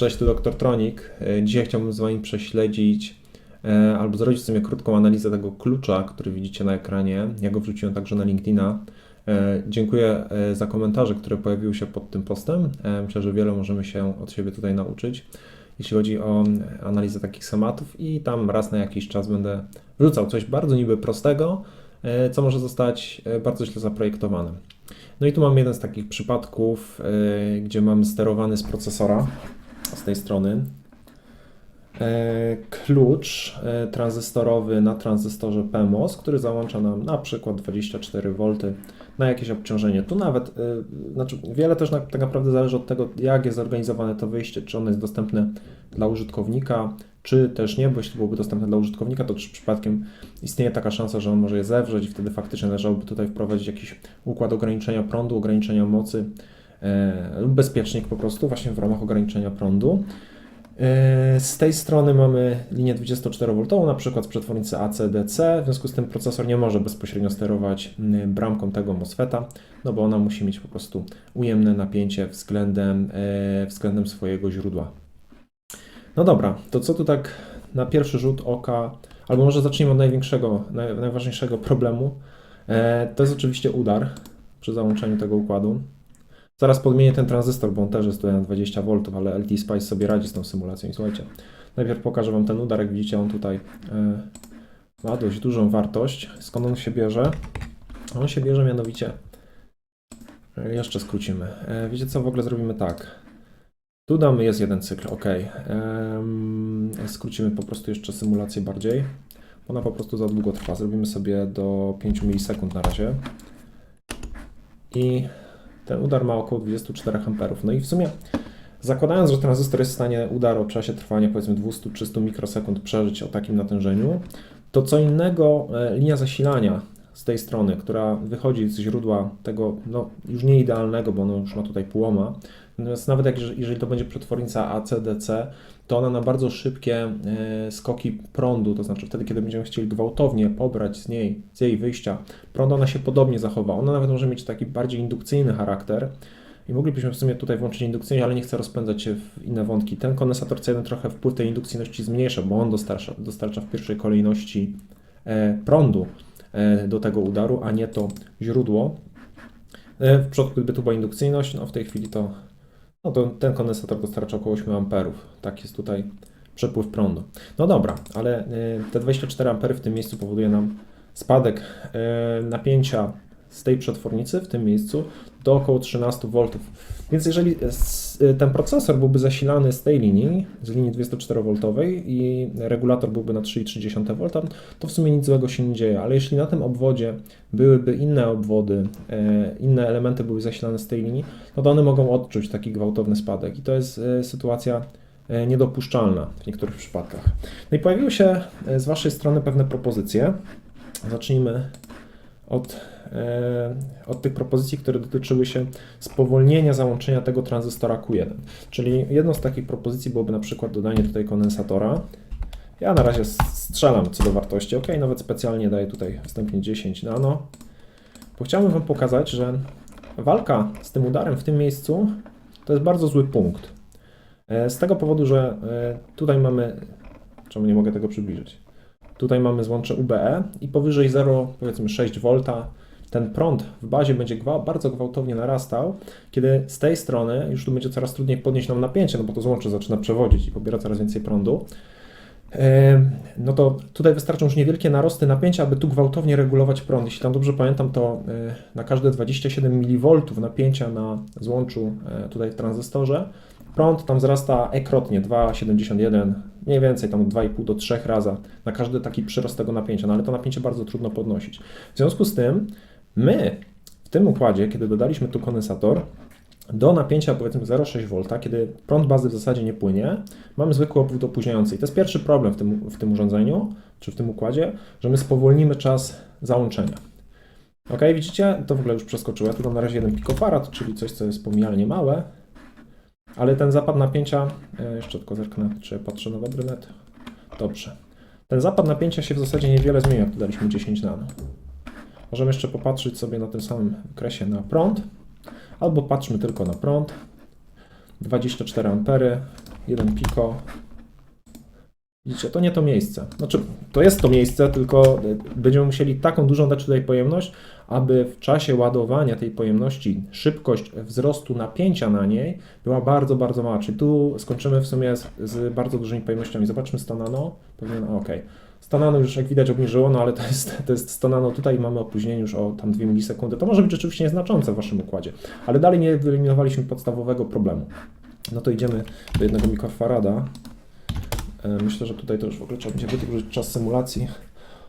Cześć, tu Dr. Tronik. E, Dzisiaj chciałbym z Wami prześledzić e, albo zrobić w sumie krótką analizę tego klucza, który widzicie na ekranie. Ja go wrzuciłem także na LinkedIna. E, Dziękuję za komentarze, które pojawiły się pod tym postem. Myślę, że wiele możemy się od siebie tutaj nauczyć, jeśli chodzi o analizę takich schematów i tam raz na jakiś czas będę wrzucał coś bardzo niby prostego, co może zostać bardzo źle zaprojektowane. No i tu mamy jeden z takich przypadków, gdzie mamy sterowany z procesora z tej strony. E, Klucz e, tranzystorowy na tranzystorze PMOS, który załącza nam na przykład 24 V na jakieś obciążenie. Tu nawet, e, znaczy wiele też tak naprawdę zależy od tego, jak jest zorganizowane to wyjście, czy ono jest dostępne dla użytkownika, czy też nie, bo jeśli byłoby dostępne dla użytkownika, to czy przypadkiem istnieje taka szansa, że on może je zewrzeć i wtedy faktycznie należałoby tutaj wprowadzić jakiś układ ograniczenia prądu, ograniczenia mocy lub bezpiecznik po prostu właśnie w ramach ograniczenia prądu. E, Z tej strony mamy linię 24V, na przykład z przetwornicy AC-DC, w związku z tym procesor nie może bezpośrednio sterować bramką tego MOSFETA, no bo ona musi mieć po prostu ujemne napięcie względem, e, względem swojego źródła. No dobra, to co tu tak na pierwszy rzut oka, albo może zacznijmy od największego, naj, najważniejszego problemu. E, to jest oczywiście udar przy załączeniu tego układu. Zaraz podmienię ten tranzystor, bo on też jest tutaj na 20V, ale LT Spice sobie radzi z tą symulacją. I słuchajcie, najpierw pokażę Wam ten udar. Jak widzicie, on tutaj e, ma dość dużą wartość. Skąd on się bierze? On się bierze mianowicie. e, Jeszcze skrócimy. E, Wiecie co, w ogóle zrobimy tak. Tu damy jest jeden cykl, ok. Skrócimy po prostu jeszcze symulację bardziej. Ona po prostu za długo trwa. Zrobimy sobie do 5 milisekund na razie. I ten udar ma około 24 amperów. No i w sumie zakładając, że tranzystor jest w stanie udaru o czasie trwania powiedzmy 200-300 mikrosekund przeżyć o takim natężeniu, to co innego e, linia zasilania z tej strony, która wychodzi z źródła tego no, już nie idealnego, bo ono już ma tutaj półoma. Natomiast nawet jak, jeżeli to będzie przetwornica AC-DC, to ona na bardzo szybkie e, skoki prądu, to znaczy wtedy, kiedy będziemy chcieli gwałtownie pobrać z niej, z jej wyjścia prąd, ona się podobnie zachowa. Ona nawet może mieć taki bardziej indukcyjny charakter. I moglibyśmy w sumie tutaj włączyć indukcyjność, ale nie chcę rozpędzać się w inne wątki. Ten kondensator C1 trochę wpływ tej indukcyjności zmniejsza, bo on dostarcza, dostarcza w pierwszej kolejności e, prądu e, do tego udaru, a nie to źródło. W przypadku, gdyby tu była indukcyjność, no w tej chwili to, no to ten kondensator dostarcza około 8 amperów. Tak jest tutaj przepływ prądu. No dobra, ale e, te 24 ampery w tym miejscu powoduje nam spadek e, napięcia z tej przetwornicy w tym miejscu do około 13 V. Więc jeżeli s- ten procesor byłby zasilany z tej linii, z linii 24V i regulator byłby na 3,3 V, to w sumie nic złego się nie dzieje, ale jeśli na tym obwodzie byłyby inne obwody, e, inne elementy były zasilane z tej linii, no to one mogą odczuć taki gwałtowny spadek i to jest e, sytuacja e, niedopuszczalna w niektórych przypadkach. No i pojawiły się e, z Waszej strony pewne propozycje. Zacznijmy od, e, od tych propozycji, które dotyczyły się spowolnienia załączenia tego tranzystora Q1. Czyli jedną z takich propozycji byłoby na przykład dodanie tutaj kondensatora. Ja na razie strzelam co do wartości, ok, nawet specjalnie daję tutaj wstępnie 10 nano, bo chciałbym Wam pokazać, że walka z tym udarem w tym miejscu to jest bardzo zły punkt. E, Z tego powodu, że e, tutaj mamy, czemu nie mogę tego przybliżyć? Tutaj mamy złącze UBE i powyżej 0, powiedzmy 6 V, ten prąd w bazie będzie bardzo gwałtownie narastał, kiedy z tej strony już tu będzie coraz trudniej podnieść nam napięcie, no bo to złącze zaczyna przewodzić i pobiera coraz więcej prądu. No to tutaj wystarczą już niewielkie narosty napięcia, aby tu gwałtownie regulować prąd. Jeśli tam dobrze pamiętam, to e, na każde 27 mV napięcia na złączu e, tutaj w tranzystorze prąd tam wzrasta ekrotnie, 2,71, mniej więcej tam od 2,5 do 3 razy na każdy taki przyrost tego napięcia, no ale to napięcie bardzo trudno podnosić. W związku z tym my w tym układzie, kiedy dodaliśmy tu kondensator, do napięcia powiedzmy 0,6 V, kiedy prąd bazy w zasadzie nie płynie, mamy zwykły obwód opóźniający. I to jest pierwszy problem w tym, w tym urządzeniu, czy w tym układzie, że my spowolnimy czas załączenia. Ok, widzicie? To w ogóle już przeskoczyłem. Tu mam na razie jeden pikofarad, czyli coś, co jest pomijalnie małe, ale ten zapad napięcia, e, jeszcze tylko zerknę, czy patrzę na dobry net. Dobrze. Ten zapad napięcia się w zasadzie niewiele zmienia, jak tu daliśmy 10 nano. Możemy jeszcze popatrzeć sobie na tym samym wykresie na prąd, albo patrzmy tylko na prąd. 24 ampery, 1 piko. Widzicie, to nie to miejsce. Znaczy, to jest to miejsce, tylko y, będziemy musieli taką dużą dać tutaj pojemność, aby w czasie ładowania tej pojemności szybkość wzrostu napięcia na niej była bardzo, bardzo mała. Czyli tu skończymy w sumie z, z bardzo dużymi pojemnościami. Zobaczmy 100 nano. Pewnie, no, ok. 100 nano już jak widać obniżyło, no ale to jest, to jest 100 nano tutaj mamy opóźnienie już o tam 2 milisekundy. To może być rzeczywiście nieznaczące w Waszym układzie, ale dalej nie wyeliminowaliśmy podstawowego problemu. No to idziemy do jednego mikrofarada. E, Myślę, że tutaj to już w ogóle trzeba będzie wydłużyć czas symulacji.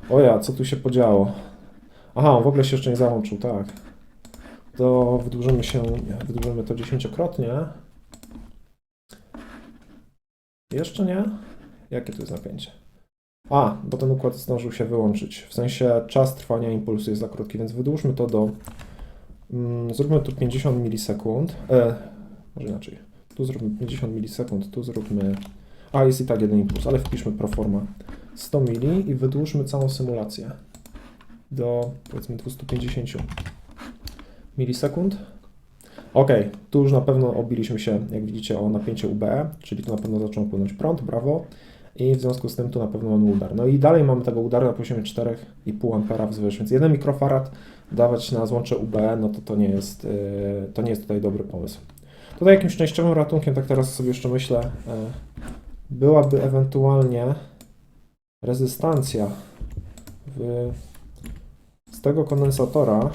O ja, co tu się podziało? Aha, on w ogóle się jeszcze nie załączył, tak. To wydłużymy się, wydłużymy to dziesięciokrotnie. Jeszcze nie? Jakie tu jest napięcie? A, bo ten układ zdążył się wyłączyć. W sensie czas trwania impulsu jest za krótki, więc wydłużmy to do. Mm, zróbmy tu 50 milisekund. E, może inaczej. Tu zróbmy 50 milisekund, tu zróbmy. A, jest i tak jeden impuls, ale wpiszmy proforma 100 mili i wydłużmy całą symulację do powiedzmy 250 milisekund. Ok, tu już na pewno obiliśmy się, jak widzicie, o napięcie UBE, czyli tu na pewno zaczął płynąć prąd, brawo. I w związku z tym tu na pewno mamy udar. No i dalej mamy tego udaru na poziomie 4,5 ampera wzwyż, więc 1 mikrofarad dawać na złącze UBE, no to to nie jest, yy, to nie jest tutaj dobry pomysł. Tutaj jakimś częściowym ratunkiem, tak teraz sobie jeszcze myślę, yy, byłaby ewentualnie rezystancja w, z tego kondensatora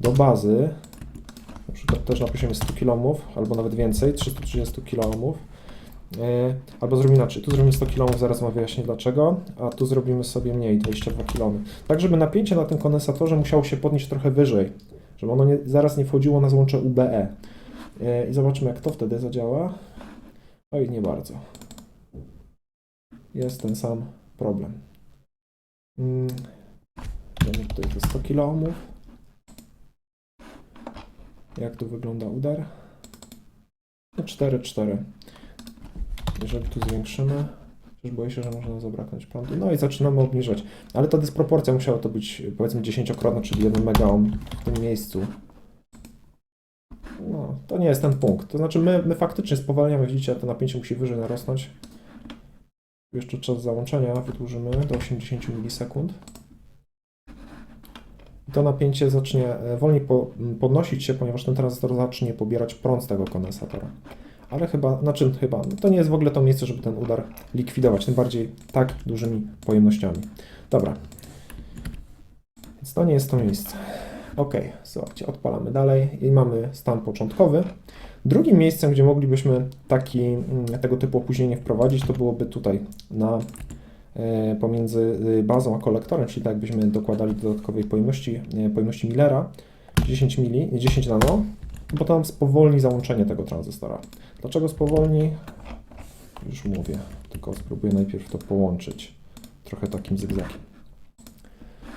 do bazy, na przykład też na poziomie 100 kΩ, albo nawet więcej, 330 kΩ, E, E, albo zrobimy inaczej, tu zrobimy 100 km, zaraz mam wyjaśnię dlaczego, a tu zrobimy sobie mniej, 22 km. Tak, żeby napięcie na tym kondensatorze musiało się podnieść trochę wyżej, żeby ono nie, zaraz nie wchodziło na złącze UBE. E, I zobaczymy, jak to wtedy zadziała. Oj, nie bardzo. Jest ten sam problem. Mm, Mamy tutaj te 100 km. Jak tu wygląda udar? No, 4, 4. Jeżeli tu zwiększymy, też boję się, że może nam zabraknąć prądu. No i zaczynamy obniżać. Ale ta dysproporcja musiała to być powiedzmy dziesięciokrotna, czyli 1 megaohm w tym miejscu. No, to nie jest ten punkt. To znaczy my, my faktycznie spowalniamy, widzicie, to napięcie musi wyżej narosnąć. Jeszcze czas załączenia wydłużymy do 80 milisekund. To napięcie zacznie e, wolniej po, podnosić się, ponieważ ten tranzystor zacznie pobierać prąd z tego kondensatora ale chyba, znaczy chyba, no to nie jest w ogóle to miejsce, żeby ten udar likwidować, tym bardziej tak dużymi pojemnościami. Dobra, więc to nie jest to miejsce. Ok, zobaczcie, odpalamy dalej i mamy stan początkowy. Drugim miejscem, gdzie moglibyśmy taki, mm, tego typu opóźnienie wprowadzić, to byłoby tutaj na e, pomiędzy bazą a kolektorem, czyli tak jakbyśmy dokładali dodatkowej pojemności, e, pojemności Millera 10 mili, 10 nano, bo tam spowolni załączenie tego tranzystora. Dlaczego spowolni? Już mówię, tylko spróbuję najpierw to połączyć trochę takim zygzakiem.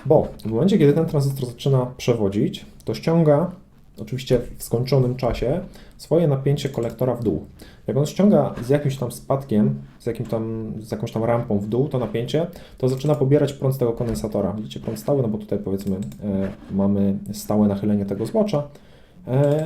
Bo w momencie, kiedy ten tranzystor zaczyna przewodzić, to ściąga, oczywiście w skończonym czasie, swoje napięcie kolektora w dół. Jak on ściąga z jakimś tam spadkiem, z, jakim tam, z jakąś tam rampą w dół to napięcie, to zaczyna pobierać prąd z tego kondensatora. Widzicie, prąd stały, no bo tutaj powiedzmy e, mamy stałe nachylenie tego złocza, E,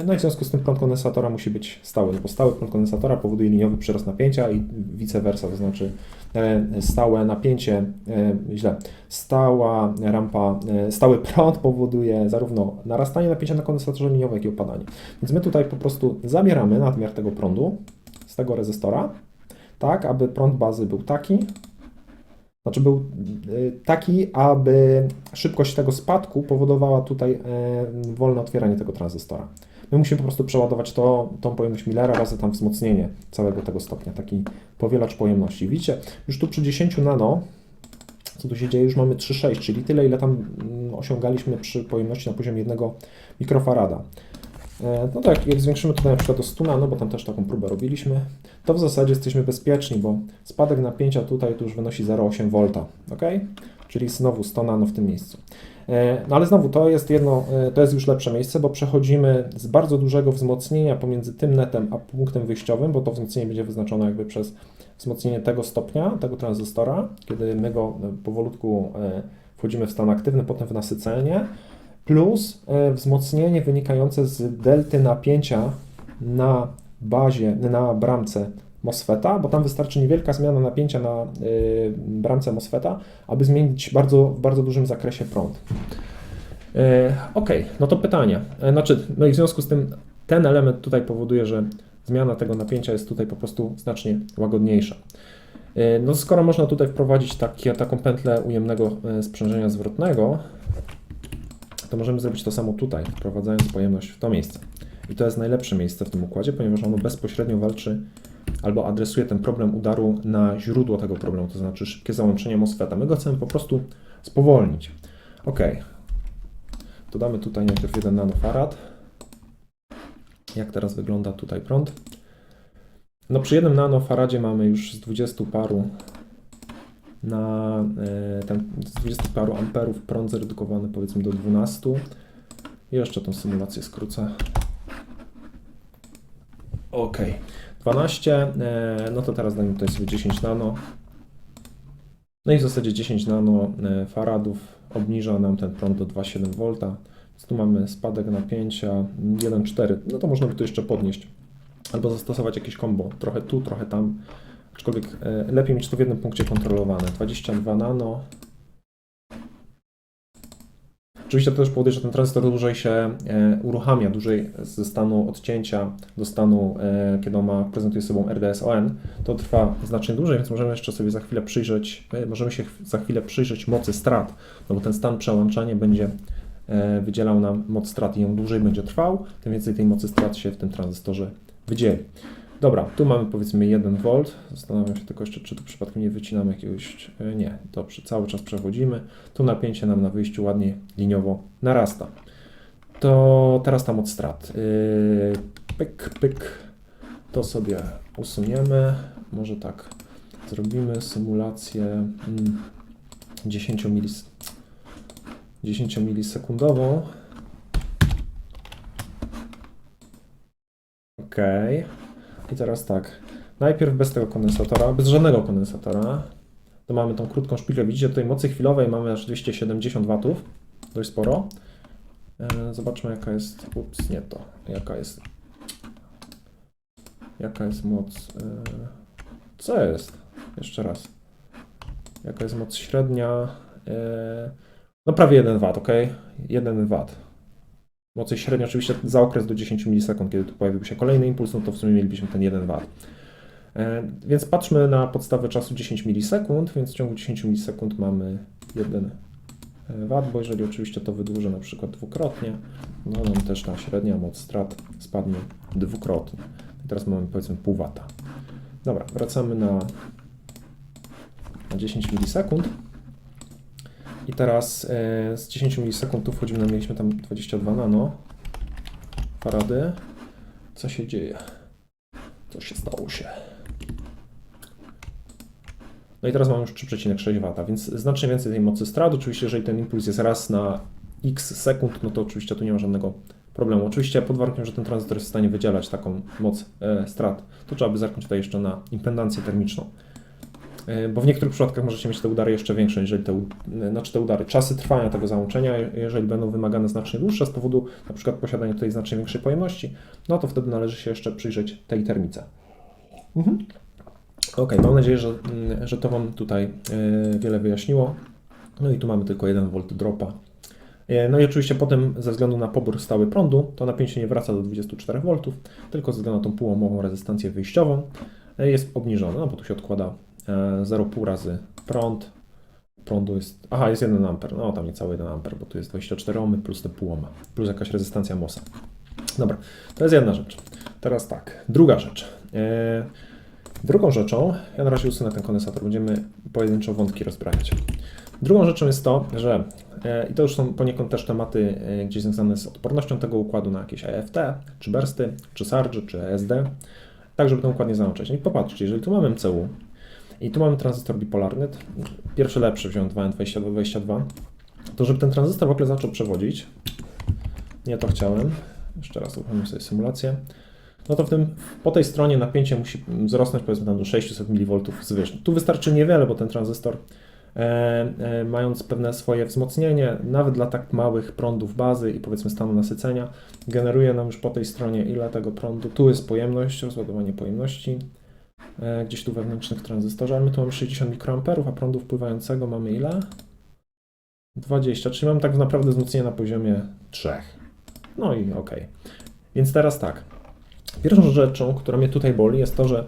no i w związku z tym prąd kondensatora musi być stały, bo stały prąd kondensatora powoduje liniowy przyrost napięcia i vice versa, to znaczy e, stałe napięcie, e, źle, stała rampa, stały prąd powoduje zarówno narastanie napięcia na kondensatorze liniowym, jak i opadanie. Więc my tutaj po prostu zabieramy nadmiar tego prądu z tego rezystora, tak aby prąd bazy był taki, znaczy był y, taki, aby szybkość tego spadku powodowała tutaj e, wolne otwieranie tego tranzystora. My musimy po prostu przeładować to, tą pojemność Millera razy tam wzmocnienie całego tego stopnia, taki powielacz pojemności. Widzicie, już tu przy 10 nano, co tu się dzieje, już mamy 3,6, czyli tyle, ile tam mm, osiągaliśmy przy pojemności na poziomie 1 mikrofarada. E, no tak, jak zwiększymy tutaj na przykład do 100 nano, bo tam też taką próbę robiliśmy, to w zasadzie jesteśmy bezpieczni, bo spadek napięcia tutaj tu już wynosi 0,8 V, ok? Czyli znowu 100 nano w tym miejscu. E, no ale znowu to jest jedno, e, to jest już lepsze miejsce, bo przechodzimy z bardzo dużego wzmocnienia pomiędzy tym netem a punktem wyjściowym, bo to wzmocnienie będzie wyznaczone jakby przez wzmocnienie tego stopnia, tego tranzystora, kiedy my go powolutku wchodzimy w stan aktywny, potem w nasycenie, plus e, wzmocnienie wynikające z delty napięcia na bazie, na bramce MOSFETA, bo tam wystarczy niewielka zmiana napięcia na y, bramce MOSFETA, aby zmienić bardzo, w bardzo dużym zakresie prąd. Y, ok, no to pytanie. Znaczy, no i w związku z tym ten element tutaj powoduje, że zmiana tego napięcia jest tutaj po prostu znacznie łagodniejsza. No skoro można tutaj wprowadzić taką pętlę ujemnego sprzężenia zwrotnego, to możemy zrobić to samo tutaj, wprowadzając pojemność w to miejsce. I to jest najlepsze miejsce w tym układzie, ponieważ ono bezpośrednio walczy albo adresuje ten problem udaru na źródło tego problemu, to znaczy szybkie załączenie MOSFETA. My go chcemy po prostu spowolnić. Ok. Dodamy tutaj najpierw 1 nanofarad. Jak teraz wygląda tutaj prąd? No przy jednym nanofaradzie mamy już z 20 paru na e, ten, z 20 paru amperów prąd zredukowany powiedzmy do 12. Jeszcze tą symulację skrócę. Ok. 12, e, no to teraz dajmy tutaj sobie 10 nano. No i w zasadzie 10 nano e, faradów obniża nam ten prąd do 2,7 V. Więc tu mamy spadek napięcia 1,4. No to można by to jeszcze podnieść. Albo zastosować jakieś kombo. Trochę tu, trochę tam. Aczkolwiek e, lepiej mieć to w jednym punkcie kontrolowane. 22 nano. Oczywiście to też powoduje, że ten tranzystor dłużej się e, uruchamia, dłużej ze stanu odcięcia do stanu, e, kiedy on ma, prezentuje sobą RDS-ON. To trwa znacznie dłużej, więc możemy jeszcze sobie za chwilę przyjrzeć, możemy się za chwilę przyjrzeć mocy strat, no bo ten stan przełączania będzie wydzielał nam moc strat i on dłużej będzie trwał, tym więcej tej mocy strat się w tym tranzystorze wydzieli. Dobra, tu mamy powiedzmy 1 V. Zastanawiam się tylko jeszcze, czy tu przypadkiem nie wycinamy jakiegoś. e, Nie, dobrze, cały czas przechodzimy. Tu napięcie nam na wyjściu ładnie liniowo narasta. To teraz tam od strat. Yy, pyk, pyk. To sobie usuniemy. Może tak zrobimy symulację mm, 10 milis 10 milisekundową. OK. I teraz tak. Najpierw bez tego kondensatora, bez żadnego kondensatora. To mamy tą krótką szpilkę. Widzicie, tutaj mocy chwilowej mamy aż 270 W. Dość sporo. E, Zobaczmy jaka jest. Ups, nie to. Jaka jest. Jaka jest moc. e, Co jest? Jeszcze raz. Jaka jest moc średnia? E, No prawie 1 W, ok? 1 W. Mocy średnia oczywiście za okres do 10 milisekund, kiedy tu pojawiłby się kolejny impuls, no to w sumie mielibyśmy ten 1 W. E, Więc patrzmy na podstawę czasu 10 milisekund, więc w ciągu 10 milisekund mamy 1 W, bo jeżeli oczywiście to wydłużę na przykład dwukrotnie, no nam też ta średnia moc strat spadnie dwukrotnie. I teraz mamy powiedzmy pół wata. Dobra, wracamy na, na 10 milisekund. I teraz e, z 10 milisekund tu wchodzimy, no mieliśmy tam 22 nano farady. Co się dzieje? Co się stało się? No i teraz mamy już 3,6 W, więc znacznie więcej tej mocy strat. Oczywiście, jeżeli ten impuls jest raz na x sekund, no to oczywiście tu nie ma żadnego problemu. Oczywiście pod warunkiem, że ten tranzystor jest w stanie wydzielać taką moc e, strat, to trzeba by zerknąć tutaj jeszcze na impedancję termiczną. E, Bo w niektórych przypadkach możecie mieć te udary jeszcze większe, jeżeli te, e, znaczy te udary, czasy trwania tego załączenia, je- jeżeli będą wymagane znacznie dłuższe z powodu na przykład posiadania tutaj znacznie większej pojemności, no to wtedy należy się jeszcze przyjrzeć tej termice. Mhm. Ok, mam nadzieję, że, mm, że to Wam tutaj e, wiele wyjaśniło. No i tu mamy tylko 1 V dropa. No i oczywiście potem ze względu na pobór stały prądu, to napięcie nie wraca do 24 V, tylko ze względu na tą półomową rezystancję wyjściową jest obniżone, no bo tu się odkłada 0,5 razy prąd. Prądu jest. Aha, jest 1 A. No tam niecały 1 A, bo tu jest 24 ohmy plus te pół ohma, plus jakaś rezystancja MOSa. Dobra, to jest jedna rzecz. Teraz tak, druga rzecz. E, Drugą rzeczą, ja na razie usunę ten kondensator, będziemy pojedynczo wątki rozbrajać. Drugą rzeczą jest to, że e, i to już są poniekąd też tematy e, gdzieś związane z odpornością tego układu na jakieś EFT, czy bursty, czy SARGE, czy ESD, tak żeby ten układ nie załączać. No i popatrzcie, jeżeli tu mamy MCU i tu mamy tranzystor bipolarny, pierwszy lepszy wziąłem 2N22, to żeby ten tranzystor w ogóle zaczął przewodzić, nie to chciałem, jeszcze raz uruchomimy sobie symulację, no to w tym, po tej stronie napięcie musi wzrosnąć powiedzmy tam do 600 mV wzwyż. Tu wystarczy niewiele, bo ten tranzystor e, e, mając pewne swoje wzmocnienie, nawet dla tak małych prądów bazy i powiedzmy stanu nasycenia, generuje nam już po tej stronie ile tego prądu. Tu jest pojemność, rozładowanie pojemności. E, gdzieś tu wewnętrznych tranzystorze, my tu mamy 60 mikroamperów, a prądu wpływającego mamy ile? 20, czyli mamy tak naprawdę wzmocnienie na poziomie 3. No i okej. Więc teraz tak. Pierwszą rzeczą, która mnie tutaj boli, jest to, że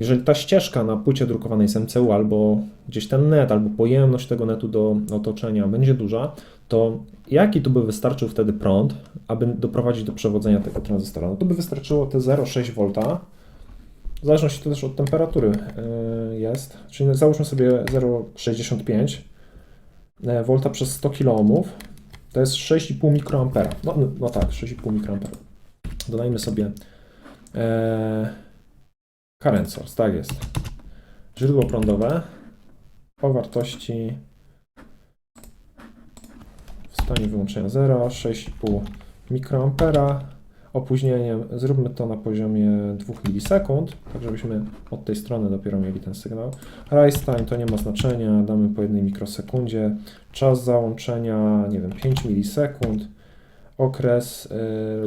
jeżeli ta ścieżka na płycie drukowanej jest MCU, albo gdzieś ten net, albo pojemność tego netu do otoczenia będzie duża, to jaki tu by wystarczył wtedy prąd, aby doprowadzić do przewodzenia tego tranzystora? No to by wystarczyło te 0,6 V, w zależności to też od temperatury yy, jest, czyli załóżmy sobie 0,65 V przez 100 kΩ, to jest 6,5 mikroampera. No, no, no tak, 6,5 mikroampera. Dodajmy sobie e, current source, tak jest. Źródło prądowe o wartości w stanie wyłączenia 0, 6,5 mikroampera. Opóźnieniem zróbmy to na poziomie 2 milisekund, tak żebyśmy od tej strony dopiero mieli ten sygnał. Rise time to nie ma znaczenia, damy po jednej mikrosekundzie. Czas załączenia, nie wiem, 5 milisekund. Okres,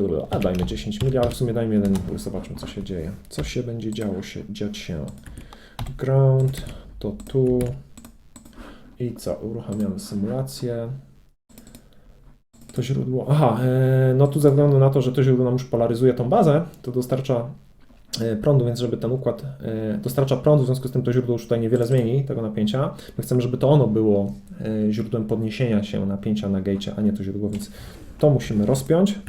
yy, a dajmy 10 mili, ale w sumie dajmy jeden impuls, zobaczmy co się dzieje. Co się będzie działo się, dziać się. Ground to tu. I co? Uruchamiamy symulację. To źródło. Aha, e, no tu ze względu na to, że to źródło nam już polaryzuje tą bazę, to dostarcza e, prądu, więc żeby ten układ e, dostarcza prądu, w związku z tym to źródło już tutaj niewiele zmieni tego napięcia. My chcemy, żeby to ono było źródłem podniesienia się napięcia na gate, a nie to źródło, więc to musimy rozpiąć.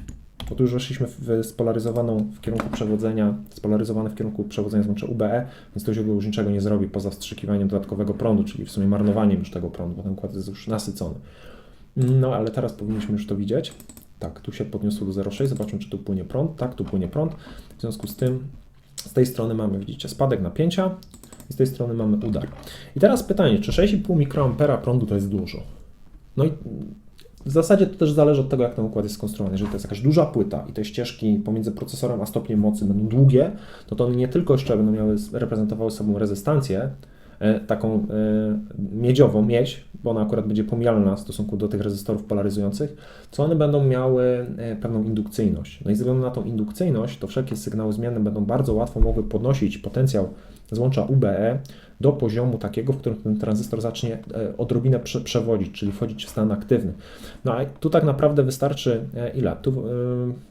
Bo tu już weszliśmy w spolaryzowaną w kierunku przewodzenia, spolaryzowane w kierunku przewodzenia znaczy UBE, więc to źródło już niczego nie zrobi poza wstrzykiwaniem dodatkowego prądu, czyli w sumie marnowaniem już tego prądu, bo ten układ jest już nasycony. No, ale teraz powinniśmy już to widzieć. Tak, tu się podniosło do 0,6. Zobaczmy, czy tu płynie prąd. Tak, tu płynie prąd. W związku z tym z tej strony mamy, widzicie, spadek napięcia i z tej strony mamy udar. I teraz pytanie, czy 6,5 mikroampera prądu to jest dużo? No i w zasadzie to też zależy od tego, jak ten układ jest skonstruowany. Jeżeli to jest jakaś duża płyta i te ścieżki pomiędzy procesorem a stopniem mocy będą długie, to to one nie tylko jeszcze będą miały, reprezentowały sobą rezystancję, taką e, miedziową miedź, bo ona akurat będzie pomijalna w stosunku do tych rezystorów polaryzujących, co one będą miały e, pewną indukcyjność. No i ze względu na tą indukcyjność, to wszelkie sygnały zmienne będą bardzo łatwo mogły podnosić potencjał złącza UBE do poziomu takiego, w którym ten tranzystor zacznie e, odrobinę prze, przewodzić, czyli wchodzić w stan aktywny. No a tu tak naprawdę wystarczy e, ile? Tu, e,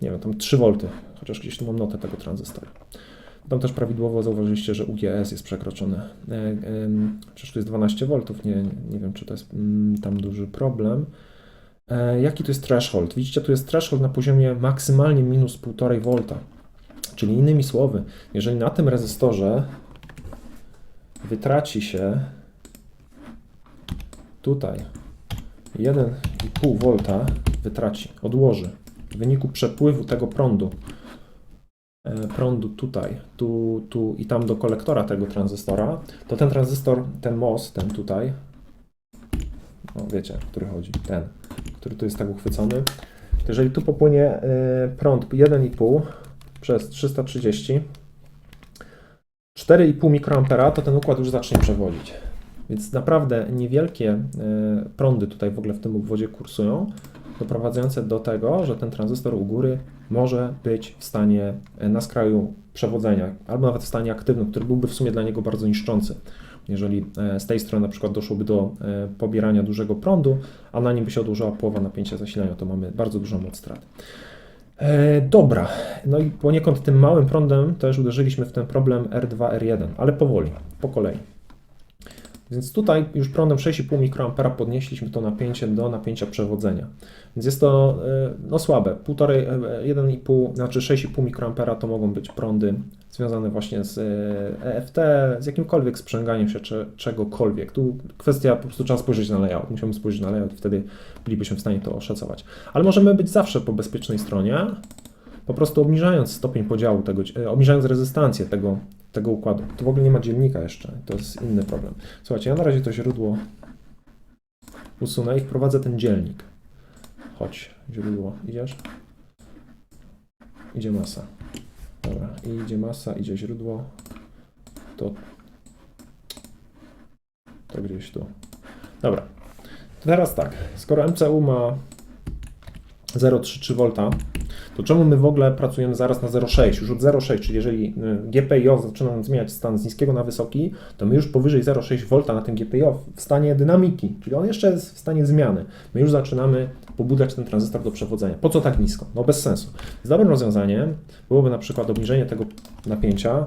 nie wiem, tam 3 V, chociaż gdzieś tu mam notę tego tranzystora. Tam też prawidłowo zauważyliście, że UGS jest przekroczony. Przecież tu jest 12 V, nie, nie wiem, czy to jest mm, tam duży problem. Jaki to jest threshold? Widzicie, tu jest threshold na poziomie maksymalnie minus 1,5 V. Czyli innymi słowy, jeżeli na tym rezystorze wytraci się tutaj 1,5 V wytraci, odłoży w wyniku przepływu tego prądu e, prądu tutaj, tu, tu i tam do kolektora tego tranzystora, to ten tranzystor, ten MOS, ten tutaj, no wiecie, który chodzi, ten, który tu jest tak uchwycony, to jeżeli tu popłynie e, prąd 1,5 przez 330, 4,5 mikroampera, to ten układ już zacznie przewodzić. Więc naprawdę niewielkie e, prądy tutaj w ogóle w tym obwodzie kursują, doprowadzające do tego, że ten tranzystor u góry może być w stanie e, na skraju przewodzenia, albo nawet w stanie aktywnym, który byłby w sumie dla niego bardzo niszczący. Jeżeli e, z tej strony na przykład doszłoby do pobierania dużego prądu, a na nim by się odłożyła połowa napięcia zasilania, to mamy bardzo dużą moc strat. E, dobra, no i poniekąd tym małym prądem też uderzyliśmy w ten problem R2, R1, ale powoli, po kolei. Więc tutaj już prądem 6,5 mikroampera podnieśliśmy to napięcie do napięcia przewodzenia. Więc jest to e, no, słabe. 1,5, 1,5, znaczy 6,5 mikroampera to mogą być prądy związane właśnie z EFT, z jakimkolwiek sprzęganiem się czy, czegokolwiek. Tu kwestia, po prostu trzeba spojrzeć na layout. Musimy spojrzeć na layout i wtedy bylibyśmy w stanie to oszacować. Ale możemy być zawsze po bezpiecznej stronie, po prostu obniżając stopień podziału tego, e, obniżając rezystancję tego, tego układu. Tu w ogóle nie ma dzielnika jeszcze, to jest inny problem. Słuchajcie, ja na razie to źródło usunę i wprowadzę ten dzielnik. Chodź, źródło, idziesz? Idzie masa. Dobra, idzie masa, idzie źródło. To, to gdzieś tu. Dobra, to teraz tak, skoro MCU ma 0,33 V, to czemu my w ogóle pracujemy zaraz na 0,6? Już od 0,6, czyli jeżeli y, GPIO zaczyna zmieniać stan z niskiego na wysoki, to my już powyżej 0,6 V na tym GPIO w stanie dynamiki, czyli on jeszcze jest w stanie zmiany. My już zaczynamy pobudzać ten tranzystor do przewodzenia. Po co tak nisko? No bez sensu. Z dobrym rozwiązaniem byłoby na przykład obniżenie tego napięcia,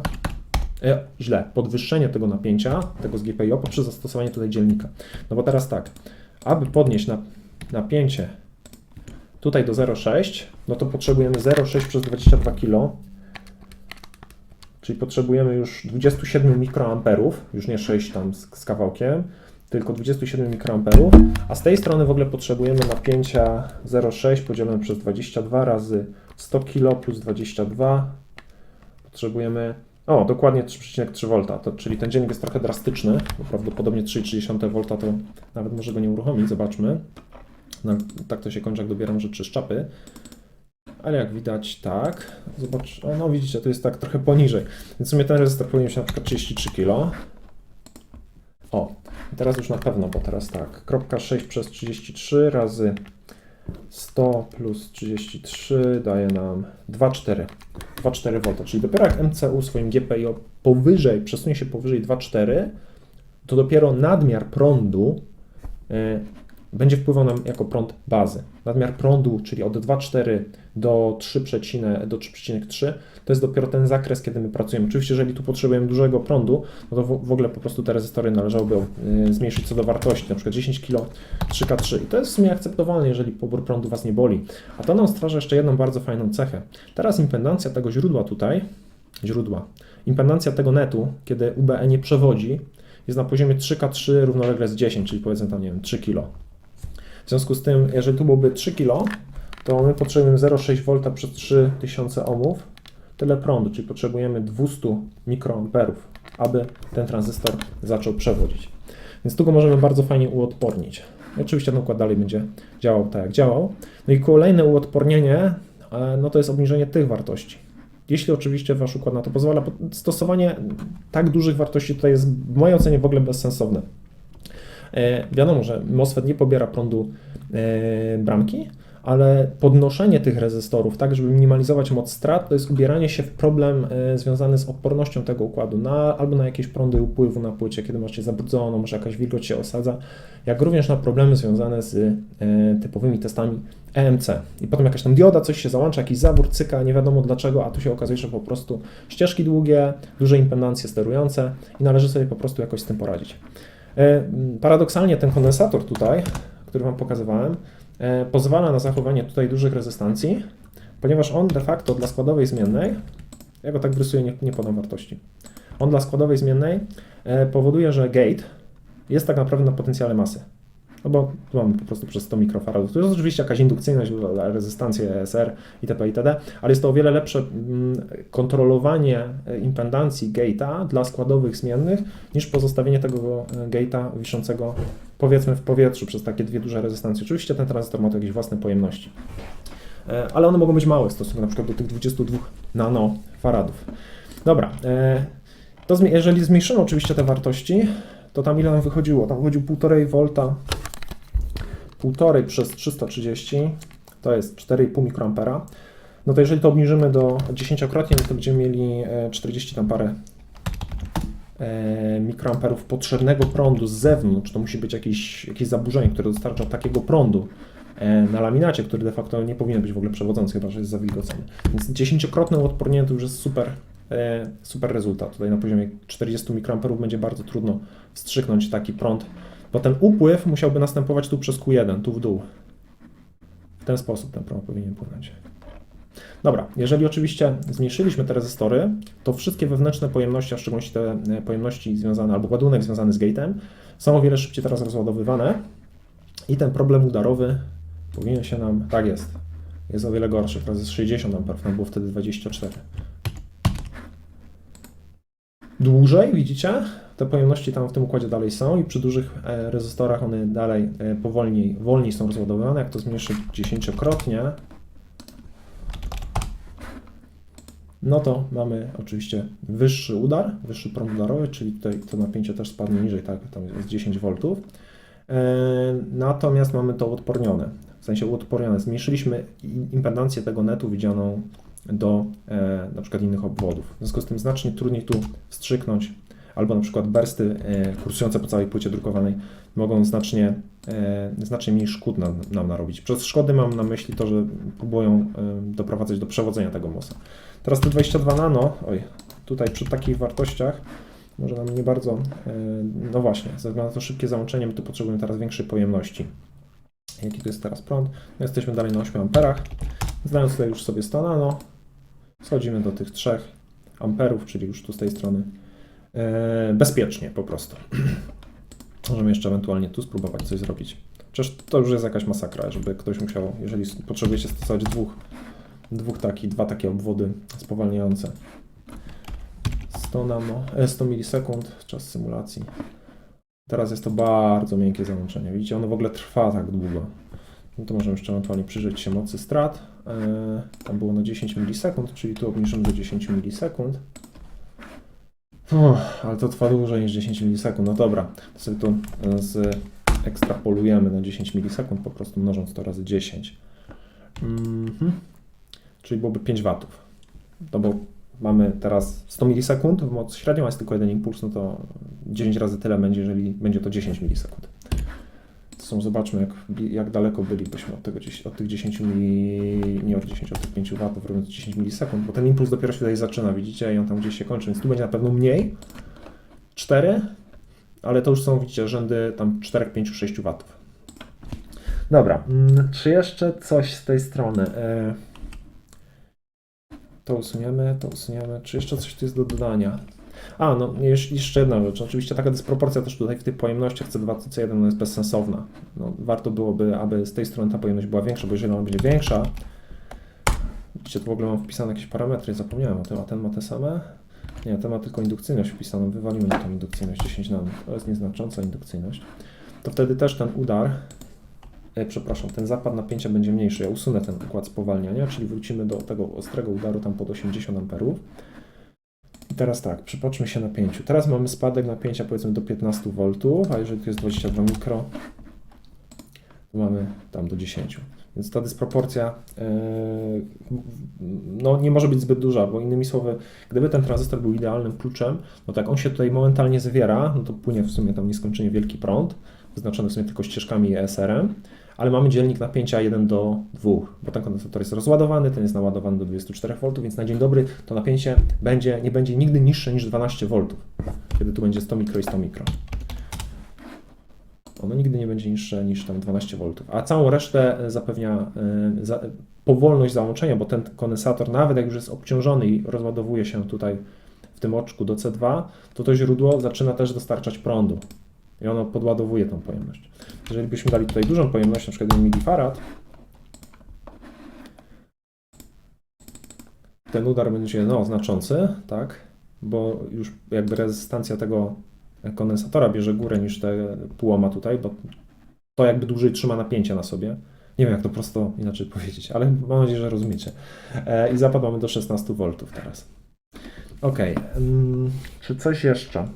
e, źle, podwyższenie tego napięcia, tego z GPIO poprzez zastosowanie tutaj dzielnika. No bo teraz tak, aby podnieść na, napięcie tutaj do 0,6, no to potrzebujemy 0,6 przez 22 kg, czyli potrzebujemy już 27 mikroamperów, już nie 6 tam z, z kawałkiem, tylko 27 mikroamperów, a z tej strony w ogóle potrzebujemy napięcia 0,6 podzielone przez 22 razy 100 kg plus 22, potrzebujemy o, dokładnie 3,3 V, to, czyli ten dziennik jest trochę drastyczny, bo prawdopodobnie 3,3 V to nawet może go nie uruchomić, zobaczmy. No, tak to się kończy, jak dobieram rzeczy z czapy. Ale jak widać, tak. Zobacz, o, no widzicie, to jest tak trochę poniżej. Więc w sumie ten rezystor powinien się na przykład 33 kg. O, teraz już na pewno, bo teraz tak. Kropka 6 przez 33 razy 100 plus 33 daje nam 2,4. 2,4 V, czyli dopiero jak MCU swoim GPIO powyżej, przesunie się powyżej 2,4, to dopiero nadmiar prądu y, będzie wpływał nam jako prąd bazy. Nadmiar prądu, czyli od 2,4 do 3,3 do 3,3 to jest dopiero ten zakres, kiedy my pracujemy. Oczywiście, jeżeli tu potrzebujemy dużego prądu, no to w, ogóle po prostu te rezystory należałoby y, zmniejszyć co do wartości, na przykład 10 kg 3K3 i to jest w sumie akceptowalne, jeżeli pobór prądu Was nie boli. A to nam stwarza jeszcze jedną bardzo fajną cechę. Teraz impedancja tego źródła tutaj, źródła, impedancja tego netu, kiedy UBE nie przewodzi, jest na poziomie 3K3 równolegle z 10, czyli powiedzmy tam, nie wiem, 3 kg. W związku z tym, jeżeli tu byłoby 3 kg, to my potrzebujemy 0,6 V przez 3000 ohmów, tyle prądu, czyli potrzebujemy 200 mikroamperów, aby ten tranzystor zaczął przewodzić. Więc tu go możemy bardzo fajnie uodpornić. I oczywiście ten układ dalej będzie działał tak, jak działał. No i kolejne uodpornienie, e, no to jest obniżenie tych wartości. Jeśli oczywiście Wasz układ na to pozwala, stosowanie tak dużych wartości tutaj jest w mojej ocenie w ogóle bezsensowne. E, wiadomo, że MOSFET nie pobiera prądu e, bramki, ale podnoszenie tych rezystorów, tak, żeby minimalizować moc strat, to jest ubieranie się w problem e, związany z odpornością tego układu, na, albo na jakieś prądy upływu na płycie, kiedy macie zabrudzoną, może jakaś wilgoć się osadza, jak również na problemy związane z typowymi testami EMC. I potem jakaś tam dioda, coś się załącza, jakiś zawór, cyka, nie wiadomo dlaczego, a tu się okazuje, że po prostu ścieżki długie, duże impedancje sterujące i należy sobie po prostu jakoś z tym poradzić. E, paradoksalnie ten kondensator tutaj, który Wam pokazywałem, e, pozwala na zachowanie tutaj dużych rezystancji, ponieważ on de facto dla składowej zmiennej, ja go tak wrysuję, nie, nie podam wartości, on dla składowej zmiennej e, powoduje, że gate jest tak naprawdę na potencjale masy. No bo tu mamy po prostu przez 100 mikrofaradów. Tu jest oczywiście jakaś indukcyjność, rezystancję ESR itp. itd., ale jest to o wiele lepsze mm, kontrolowanie impedancji gate'a dla składowych zmiennych niż pozostawienie tego e, gate'a wiszącego powiedzmy w powietrzu przez takie dwie duże rezystancje. Oczywiście ten tranzystor ma jakieś własne pojemności, e, ale one mogą być małe w stosunku na przykład do tych 22 nanofaradów. Dobra, e, to jeżeli zmniejszymy oczywiście te wartości, to tam ile nam wychodziło? Tam wychodził 1,5 V 1,5 przez 330 to jest 4,5 mikroampera. No to jeżeli to obniżymy do 10-krotnie, no to będziemy mieli 40 tam parę e, mikroamperów potrzebnego prądu z zewnątrz. To musi być jakieś, jakieś zaburzenie, które dostarcza takiego prądu e, na laminacie, który de facto nie powinien być w ogóle przewodzący, chyba że jest zawilgocony. Więc 10-krotne uodpornienie to już jest super, e, super rezultat. Tutaj na poziomie 40 mikroamperów będzie bardzo trudno wstrzyknąć taki prąd bo ten upływ musiałby następować tu przez Q1, tu w dół. W ten sposób ten prąd powinien płynąć. Dobra, jeżeli oczywiście zmniejszyliśmy te rezystory, to wszystkie wewnętrzne pojemności, a w szczególności te e, pojemności związane, albo ładunek związany z gate'em, są o wiele szybciej teraz rozładowywane i ten problem udarowy powinien się nam, tak jest, jest o wiele gorszy, teraz jest 60 A, tam było wtedy 24. Dłużej, widzicie? te pojemności tam w tym układzie dalej są i przy dużych e, rezystorach one dalej e, powolniej, wolniej są rozładowywane. Jak to zmniejszy dziesięciokrotnie, no to mamy oczywiście wyższy udar, wyższy prąd udarowy, czyli tutaj to napięcie też spadnie niżej, tak, tam jest 10 V. E, natomiast mamy to odpornione. w sensie uodpornione. Zmniejszyliśmy impedancję tego netu widzianą do e, na przykład innych obwodów. W związku z tym znacznie trudniej tu wstrzyknąć, albo na przykład bursty e, kursujące po całej płycie drukowanej mogą znacznie, e, znacznie mniej szkód nam, nam narobić. Przez szkody mam na myśli to, że próbują e, doprowadzać do przewodzenia tego mosa. Teraz te 22 nano, oj, tutaj przy takich wartościach może nam nie bardzo, e, no właśnie, ze względu na to szybkie załączenie, my tu potrzebujemy teraz większej pojemności. Jaki to jest teraz prąd? No jesteśmy dalej na 8 amperach. Znając tutaj już sobie 100 nano, schodzimy do tych 3 amperów, czyli już tu z tej strony e, bezpiecznie po prostu. Możemy jeszcze ewentualnie tu spróbować coś zrobić. Chociaż to już jest jakaś masakra, żeby ktoś musiał, jeżeli potrzebujecie stosować dwóch, dwóch taki, dwa takie obwody spowalniające. 100 nano, e, 100 milisekund, czas symulacji. Teraz jest to bardzo miękkie załączenie. Widzicie, ono w ogóle trwa tak długo. No to możemy jeszcze ewentualnie przyjrzeć się mocy strat. E, Tam było na 10 milisekund, czyli tu obniżymy do 10 milisekund. Uff, ale to trwa dłużej niż 10 milisekund. No dobra, to sobie tu e, z ekstrapolujemy na 10 milisekund, po prostu mnożąc to razy 10. Mhm. Czyli byłoby 5 watów. No bo mamy teraz 100 milisekund, moc średnią, jest tylko jeden impuls, no to 9 razy tyle będzie, jeżeli będzie to 10 milisekund. Są, zobaczmy, jak, jak daleko bylibyśmy od, tego, 10 od tych 10 mili, nie od 10, od tych 5 watów, robiąc 10 milisekund, bo ten impuls dopiero się tutaj zaczyna, widzicie, i on tam gdzieś się kończy, więc tu będzie na pewno mniej, 4, ale to już są, widzicie, rzędy tam 4, 5, 6 watów. Dobra, mm, czy jeszcze coś z tej strony? E, To usuniemy, to usuniemy. Czy jeszcze coś tu jest do dodania? A, no jeszcze jedna rzecz. Oczywiście taka dysproporcja też tutaj w tych pojemnościach C2, C1 no jest bezsensowna. No, warto byłoby, aby z tej strony ta pojemność była większa, bo jeżeli ona będzie większa, widzicie, tu w ogóle mam wpisane jakieś parametry, zapomniałem o tym, a ten ma te same? Nie, ten ma tylko indukcyjność wpisaną, wywalimy tą indukcyjność 10 nano, to jest nieznacząca indukcyjność. To wtedy też ten udar, e, przepraszam, ten zapad napięcia będzie mniejszy. Ja usunę ten układ spowalniania, czyli wrócimy do tego ostrego udaru tam pod 80 amperów. I teraz tak, przypatrzmy się napięciu. Teraz mamy spadek napięcia powiedzmy do 15 V, a jeżeli tu jest 22 mikro, to mamy tam do 10. Więc ta dysproporcja yy, no, nie może być zbyt duża, bo innymi słowy, gdyby ten tranzystor był idealnym kluczem, no tak on się tutaj momentalnie zwiera, no to płynie w sumie tam nieskończenie wielki prąd, wyznaczony w sumie tylko ścieżkami ESR-em, ale mamy dzielnik napięcia 1 do 2, bo ten kondensator jest rozładowany, ten jest naładowany do 24 V, więc na dzień dobry to napięcie będzie, nie będzie nigdy niższe niż 12 V, kiedy tu będzie 100 mikro i 100 mikro. Ono nigdy nie będzie niższe niż tam 12 V, a całą resztę e, zapewnia e, za, powolność załączenia, bo ten kondensator nawet jak już jest obciążony i rozładowuje się tutaj w tym oczku do C2, to to źródło zaczyna też dostarczać prądu i ono podładowuje tą pojemność. Jeżeli byśmy dali tutaj dużą pojemność, na przykład 1 milifarad, ten udar będzie no, znaczący, tak, bo już jakby rezystancja tego kondensatora bierze górę niż te półoma tutaj, bo to jakby dłużej trzyma napięcie na sobie. Nie wiem, jak to prosto inaczej powiedzieć, ale mam nadzieję, że rozumiecie. E, I zapad mamy do 16 V teraz. Ok, ym, czy coś jeszcze?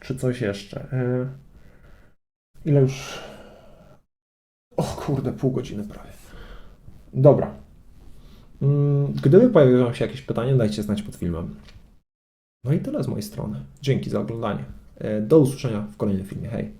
Czy coś jeszcze? Ile już? O kurde, pół godziny prawie. Dobra. Ym, Gdyby pojawiło się jakieś pytanie, dajcie znać pod filmem. No i tyle z mojej strony. Dzięki za oglądanie. E, Do usłyszenia w kolejnym filmie. Hej.